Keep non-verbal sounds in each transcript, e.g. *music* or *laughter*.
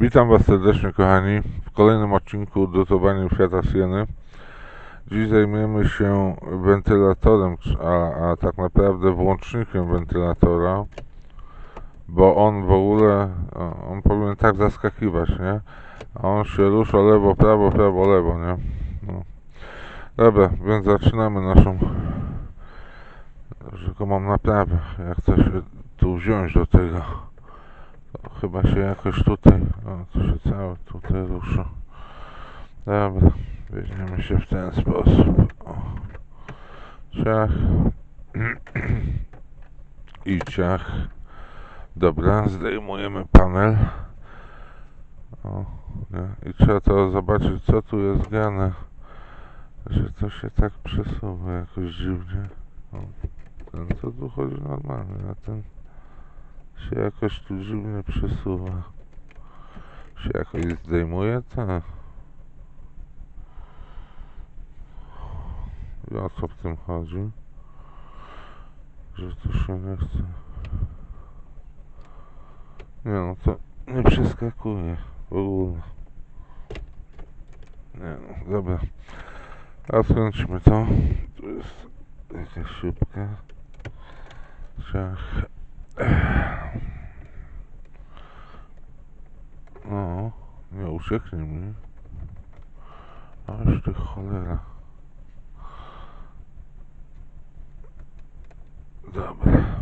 Witam Was serdecznie kochani w kolejnym odcinku dotowania Fiata Sieny. Dziś zajmiemy się wentylatorem, a, a tak naprawdę włącznikiem wentylatora, bo on w ogóle, on powinien tak zaskakiwać, nie? A on się rusza lewo, prawo, prawo, lewo, nie? No. Dobra, więc zaczynamy naszą rzekomą naprawę. Jak chcę się tu wziąć do tego. Chyba się jakoś tutaj, o, to się całe tutaj rusza. Dobra, weźmiemy się w ten sposób. O. Ciach. I ciach. Dobra, zdejmujemy panel. O, nie? I trzeba to zobaczyć, co tu jest grane. Że to się tak przesuwa jakoś dziwnie. O, ten to tu chodzi normalnie, a ten się jakoś tu dziwnie przesuwa. Się jakoś zdejmuje, tak. I o co w tym chodzi? Że tu się nie chce. Nie no, to nie przeskakuje w ogóle. Nie no, dobra. A skręcimy to. Tu jest jakaś śrubka. Ciach. No, nie ucieknie mi. Aż ty cholera. Dobra.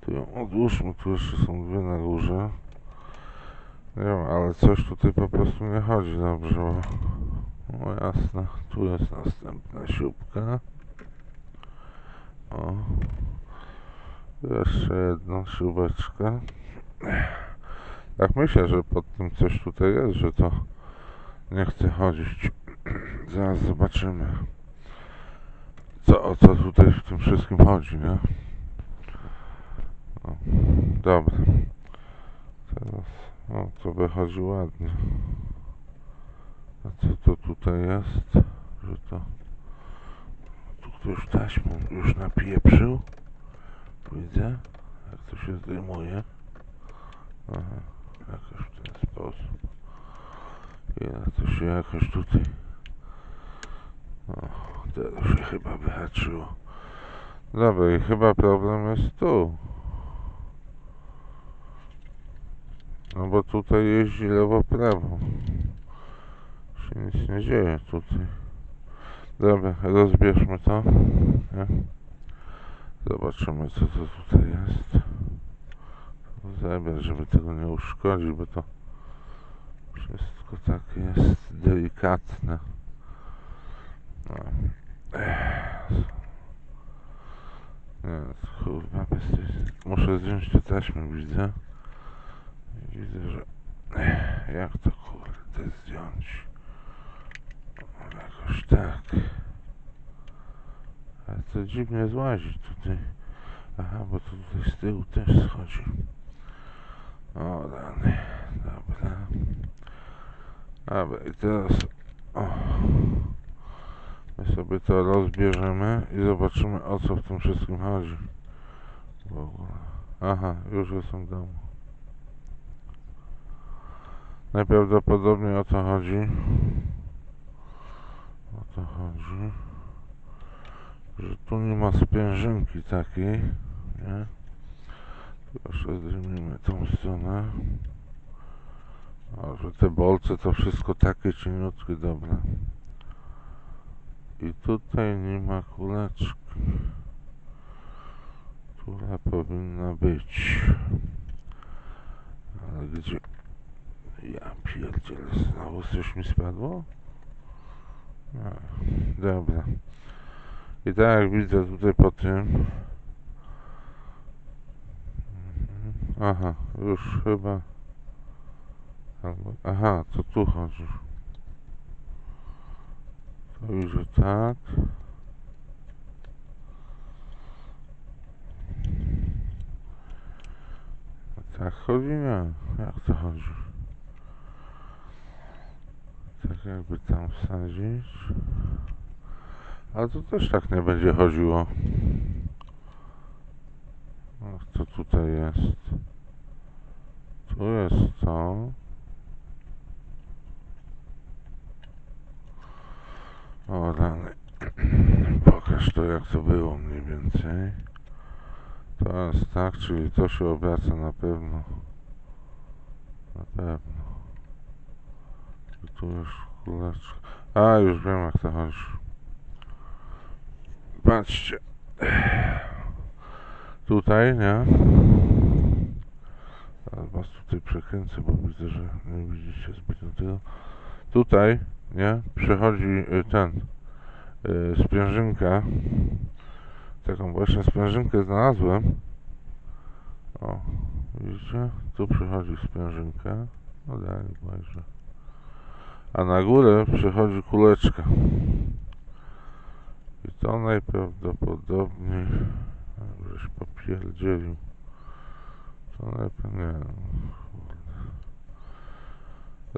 Tu ją odłóżmy, tu jeszcze są dwie na górze. Nie wiem, ale coś tutaj po prostu nie chodzi dobrze. No jasne, tu jest następna śrubka. O. Jeszcze jedną śrubeczkę. Tak myślę, że pod tym coś tutaj jest, że to nie chce chodzić. *clears throat* Zaraz zobaczymy. Co, o co tutaj w tym wszystkim chodzi, nie? O, dobra. Teraz, o, to wychodzi ładnie. A co to tutaj jest? Że to... Tu ktoś taśmą już napieprzył. Widzę, jak to się zdejmuje. Aha, jakoś w ten sposób. Jak to się jakoś tutaj... O, teraz się chyba wyhaczyło. Dobra, i chyba problem jest tu. No bo tutaj jeździ lewo-prawo. Się nic nie dzieje tutaj. Dobra, rozbierzmy to. Nie? Zobaczymy co to tutaj jest. Zabrać, żeby tego nie uszkodzić, bo to wszystko tak jest delikatne. No. Nie, kurwa, bez tej... Muszę zdjąć te taśmy, widzę. Widzę, że... Jak to kurde zdjąć? Jakoś tak. Ale to dziwnie złazi tutaj. Aha, bo to tutaj z tyłu też schodzi. O, rany. Dobra. Dobra, i teraz... O. My sobie to rozbierzemy i zobaczymy o co w tym wszystkim chodzi. W ogóle. Aha, już jestem w domu. Najprawdopodobniej o to chodzi. O to chodzi że tu nie ma sprężynki takiej, nie? Proszę zdejmijmy tą stronę. A że te bolce to wszystko takie cieniutkie, dobra. I tutaj nie ma kuleczki. Która powinna być. Ale gdzie? Ja pierdzielę, znowu coś mi spadło? A, dobra. I tak jak widzę tutaj po tym. Aha, już chyba. Aha, to tu chodzi. To już tak. A tak chodzi? Nie. Jak to chodzi? Tak jakby tam wsadzić. Ale to też tak nie będzie chodziło. Co tutaj jest? Tu jest to. O rany. *clears throat* Pokaż to jak to było mniej więcej. To jest tak, czyli to się obraca na pewno. Na pewno. I tu już kuleczka. A, już wiem jak to chodzi. Patrzcie. Tutaj, nie? Teraz was tutaj przekręcę, bo widzę, że nie widzicie zbyt tego. Tutaj, nie? Przechodzi y, ten y, sprężynka. Taką właśnie sprężynkę znalazłem. O, widzicie? Tu przechodzi sprężynka. No daj, bodajże. A na górę przechodzi kuleczka. I to najprawdopodobniej... Żeś popierdzielił. To najpewniej... Nie.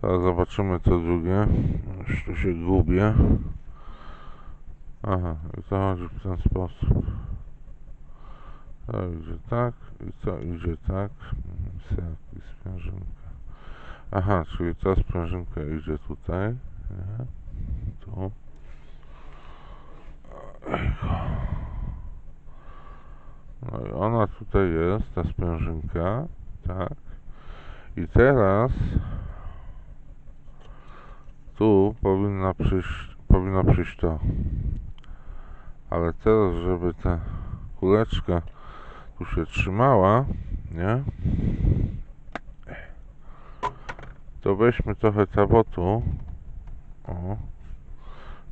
Teraz zobaczymy to drugie. Już tu się gubię. Aha, i to chodzi w ten sposób. To idzie tak i to idzie tak. I sprężynka. Aha, czyli ta sprężynka idzie tutaj. Nie? Tu. No i ona tutaj jest, ta sprężynka. Tak. I teraz tu powinna przyjść, powinno przyjść to. Ale teraz, żeby ta kuleczka tu się trzymała, nie? To weźmy trochę tabotu. O.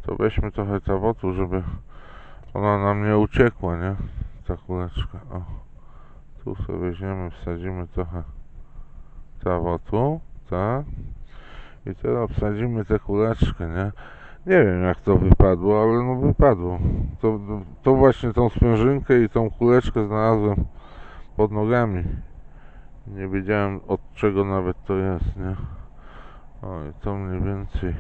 To weźmy trochę tabotu, żeby ona nam nie uciekła, nie? Ta kuleczka. O. Tu sobie weźmiemy, wsadzimy trochę tabotu, tak? I teraz wsadzimy tę kuleczkę, nie? Nie wiem jak to wypadło, ale no wypadło. To, to właśnie tą sprężynkę i tą kuleczkę znalazłem pod nogami. Nie wiedziałem od czego nawet to jest, nie? O i to mniej więcej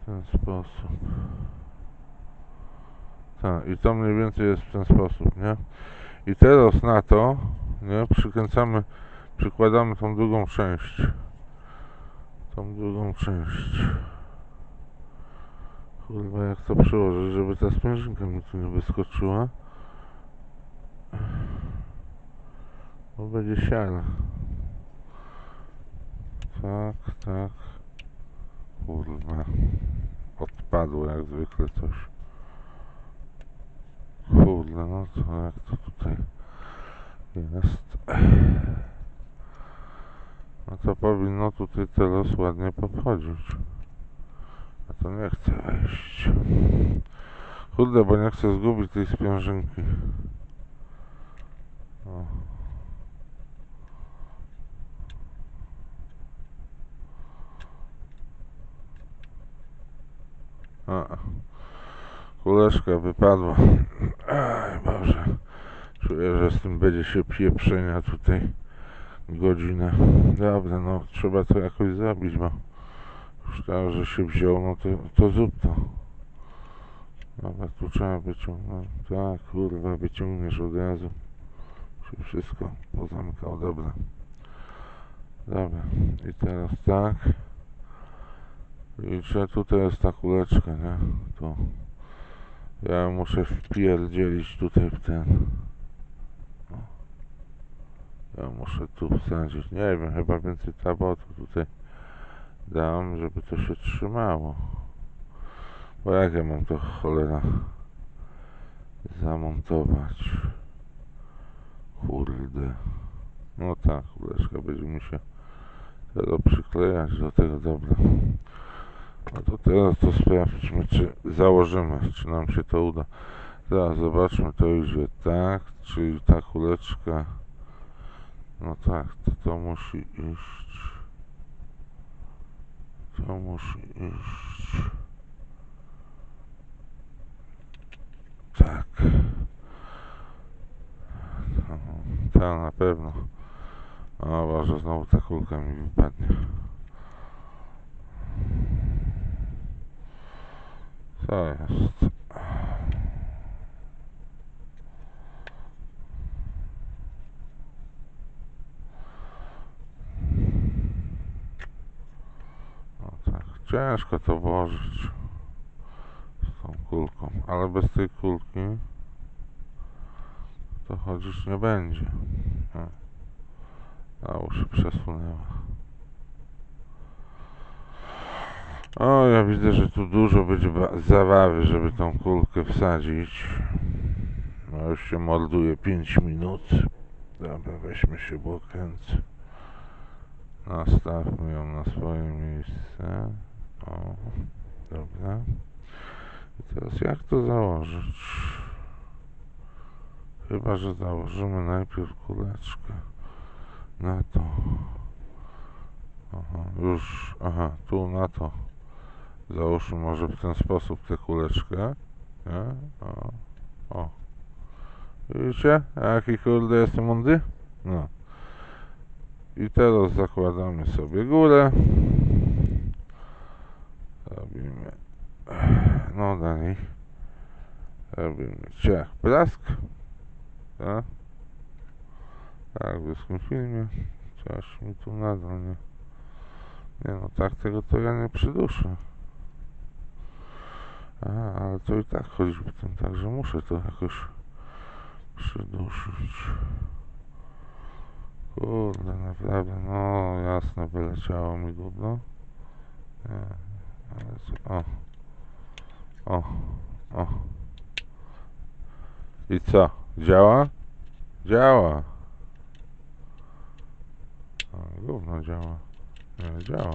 w ten sposób. Tak, i to mniej więcej jest w ten sposób, nie? I teraz na to, nie, przykręcamy, przykładamy tą drugą część. Tą drugą część. Kurwa, jak to przełożyć, żeby ta sprężynka mi tu nie wyskoczyła. Bo będzie siara. Tak, tak. Kurwa. Odpadło jak zwykle coś. Kurde, no to jak to tutaj jest. No to powinno tutaj teraz ładnie podchodzić. A to nie chcę wejść. Kurde, bo nie chcę zgubić tej sprężynki. O. A. Kuleczka wypadła. Aj Boże. Czuję, że z tym będzie się pieprzenia tutaj godzinę. Dobra, no trzeba to jakoś zrobić, bo już teraz, że się wziął, no to, to zrób to. Dobra, tu trzeba wyciągnąć. Tak, kurwa, wyciągniesz od razu. Się wszystko pozamykał, dobra. Dobra, i teraz tak. I czy tutaj jest ta kuleczka, nie? Tu. Ja muszę wpierdzielić tutaj w ten. O. Ja muszę tu wsadzić. Nie wiem, chyba więcej tabotu tutaj dam, żeby to się trzymało. Bo jak ja mam to cholera zamontować? Kurde. No tak, kuleczka będzie mi się przyklejać do tego, dobra. No to teraz to sprawdźmy, czy założymy, czy nam się to uda. Teraz zobaczmy, to idzie tak, czyli ta kuleczka, no tak, to, to musi iść, to musi iść, tak, no, ta na pewno, o Boże, znowu ta kulka mi wypadnie. To jest. No tak, ciężko to włożyć z tą kulką, ale bez tej kulki to chodzić nie będzie. No. A uszy przesunęła. O, ja widzę, że tu dużo będzie ba- zabawy, żeby tą kulkę wsadzić. No już się morduje 5 minut. Dobra, weźmy się bokręc. Nastawmy ją na swoje miejsce. O, dobra. I teraz jak to założyć? Chyba, że założymy najpierw kuleczkę na to. Aha, już, aha, tu na to. Załóżmy może w ten sposób tę kuleczkę. Nie? O, o. Widzicie? Jaki kurde jestem mądry? No. I teraz zakładamy sobie górę. Robimy. No dalej. Robimy ciach prask. Tak? Tak, w ruskim filmie. Coś mi tu nadal nie. Nie no, tak tego to ja nie przyduszę. A, ale to i tak w tym, także muszę to jakoś przyduszyć. Kurde, naprawdę, no jasne, wyleciało mi gówno. Nie, ale co, o. O, o. I co? Działa? Działa. A, gówno działa. Nie, działa.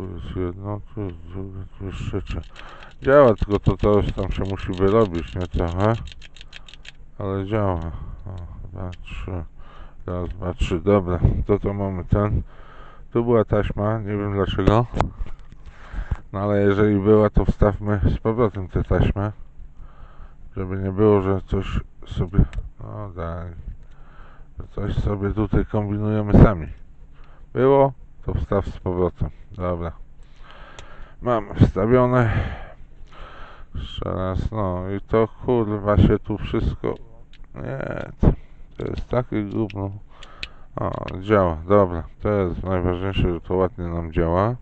Tu jest jedno, tu jest drugie, tu jest trzecie. Działa, tylko to coś tam się musi wyrobić, nie trochę. Ale działa. O, dwa, trzy. Raz, dwa, trzy. Dobra, to to mamy ten. Tu była taśma, nie wiem dlaczego. No ale jeżeli była, to wstawmy z powrotem tę taśmę. Żeby nie było, że coś sobie... No daj. Coś sobie tutaj kombinujemy sami. Było? To wstaw z powrotem. Dobra. Mamy wstawione. Jeszcze raz, no i to kurwa się tu wszystko... Nie, to, jest takie gówno. O, działa, dobra. To jest najważniejsze, że to ładnie nam działa.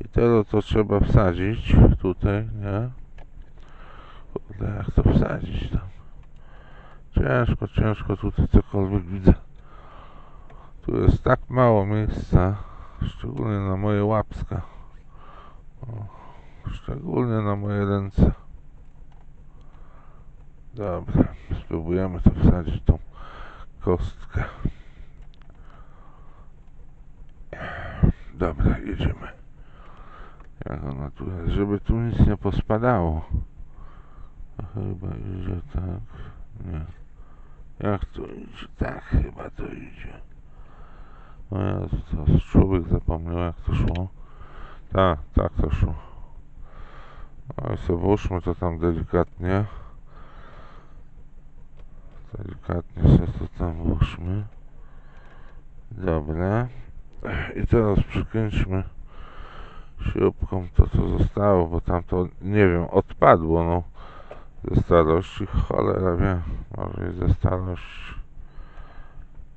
I teraz to trzeba wsadzić tutaj, nie? Kurde, jak to wsadzić tam? Ciężko, ciężko tutaj cokolwiek widzę. Tu jest tak mało miejsca, szczególnie na moje łapska. Szczególnie na moje ręce. Dobra, spróbujemy to wsadzić tą kostkę. Dobra, jedziemy. Jak ona tu jest, żeby tu nic nie pospadało. Chyba idzie tak. Nie. Jak to idzie? Tak chyba to idzie. O Jezu, teraz człowiek zapomniał jak to szło. Tak, tak to szło. No i sobie włóżmy to tam delikatnie. Delikatnie sobie to tam włóżmy. Dobra. I teraz przykręćmy śrubką to co zostało, bo tam to nie wiem, odpadło no ze starości, cholera wie, może i ze starości.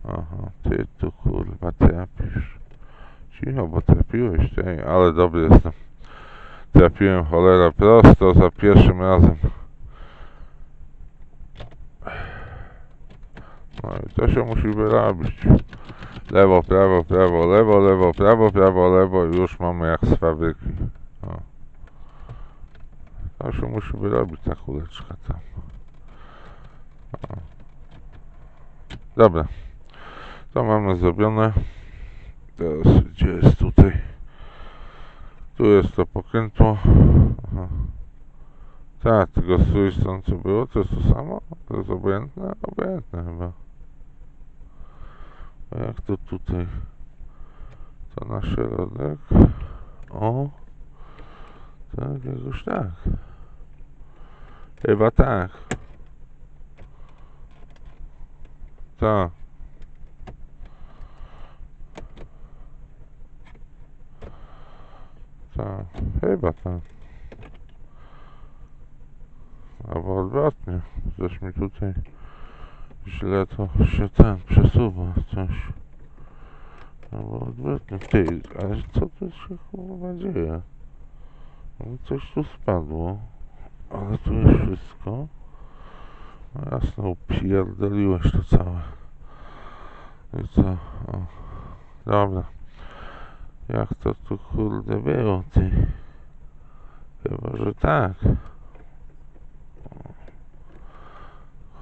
Aha, ty tu kurwa trapisz. Cicho, bo trapiłeś ty, ale dobry jestem. Trafiłem cholera prosto za pierwszym razem. No i to się musi wyrobić. Lewo, prawo, prawo, lewo, lewo, prawo, prawo, lewo i już mamy jak z fabryki. O. To się musi wyrobić ta kuleczka tam. O. Dobra. To mamy zrobione. Teraz gdzie jest tutaj? Tu jest to pokrętło. Aha. Tak, tylko z której strony co było? To jest to samo? To jest obojętne? Obojętne chyba. A jak to tutaj? To na środek. O. Tak, jakoś tak. Chyba tak. Tak. Tak, chyba tak. Albo odwrotnie. Coś mi tutaj źle to się ten przesuwa coś. Albo odwrotnie. Ty, ale co tu się chyba dzieje? Coś tu spadło, ale tu jest wszystko. No jasno, upierdoliłeś to całe. I co? O. Dobra. Jak to tu kurde było, ty? Chyba, że tak.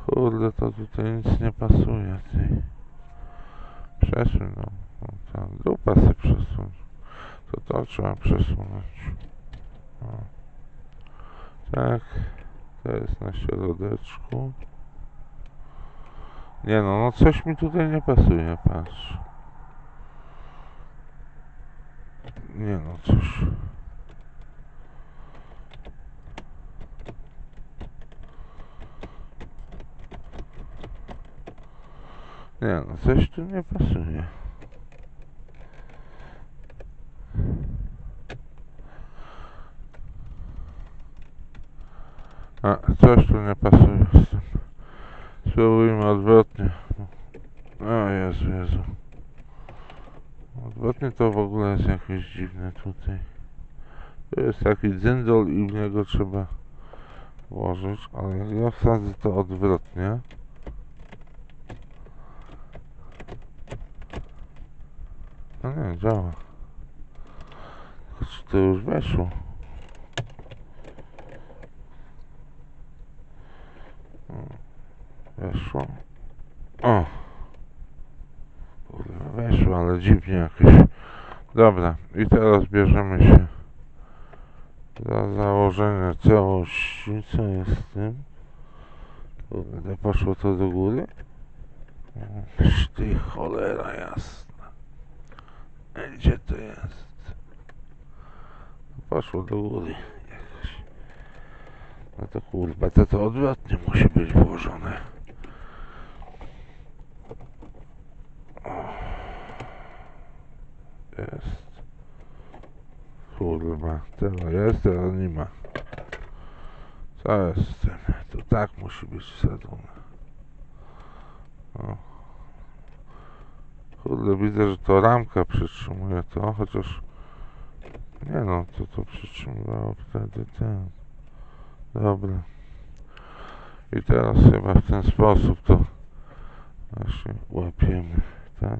Kurde, to tutaj nic nie pasuje, ty. Przesuń, no. ta dupa se przesuń. To to trzeba przesunąć. Tak. To jest na środeczku. Nie no, no coś mi tutaj nie pasuje, patrz. Nie no, coś... Nie no, coś tu nie pasuje. A, coś tu nie pasuje z tym. Spróbujmy odwrotnie. O Jezu, Jezu. Odwrotnie to w ogóle jest jakieś dziwne tutaj. To jest taki dzyndol i w niego trzeba włożyć, ale ja wsadzę to odwrotnie. No nie, działa. Czy to już weszło? O, Weszło. O! Weszło, ale dziwnie jakieś. Dobra, i teraz bierzemy się za założenie całości. Co jest z tym? Kurde, poszło to do góry? Ty cholera jasna. Gdzie to jest? Poszło do góry jakoś. No to kurwa, to to odwrotnie musi być włożone. O. Jest. Kurwa, teraz jest, teraz nie ma. Co jest z tym? To tak musi być wsadzone. O. Kurde, widzę, że to ramka przytrzymuje to, chociaż... Nie no, to to przytrzymywało wtedy ten. Dobra. I teraz chyba w ten sposób to właśnie łapiemy, tak?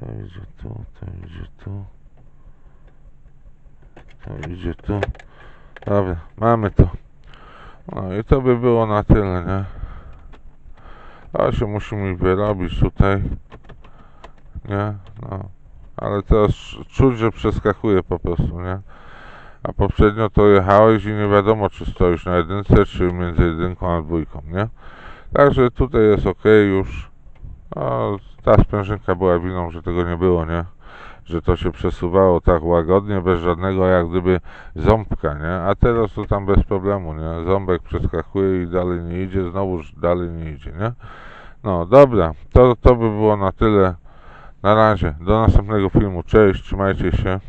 To idzie tu, to idzie tu. To idzie tu. Dobra, mamy to. No i to by było na tyle, nie? A się musimy wyrobić tutaj. Nie? No. Ale teraz czuć, że przeskakuje po prostu, nie? A poprzednio to jechałeś i nie wiadomo, czy stoisz na jedynce, czy między jedynką a dwójką, nie? Także tutaj jest ok już. No, ta sprężynka była winą, że tego nie było, nie? Że to się przesuwało tak łagodnie, bez żadnego jak gdyby ząbka, nie? A teraz to tam bez problemu, nie? Ząbek przeskakuje i dalej nie idzie, znowuż dalej nie idzie, nie? No dobra, to, to by było na tyle. Na razie, do następnego filmu. Cześć, trzymajcie się.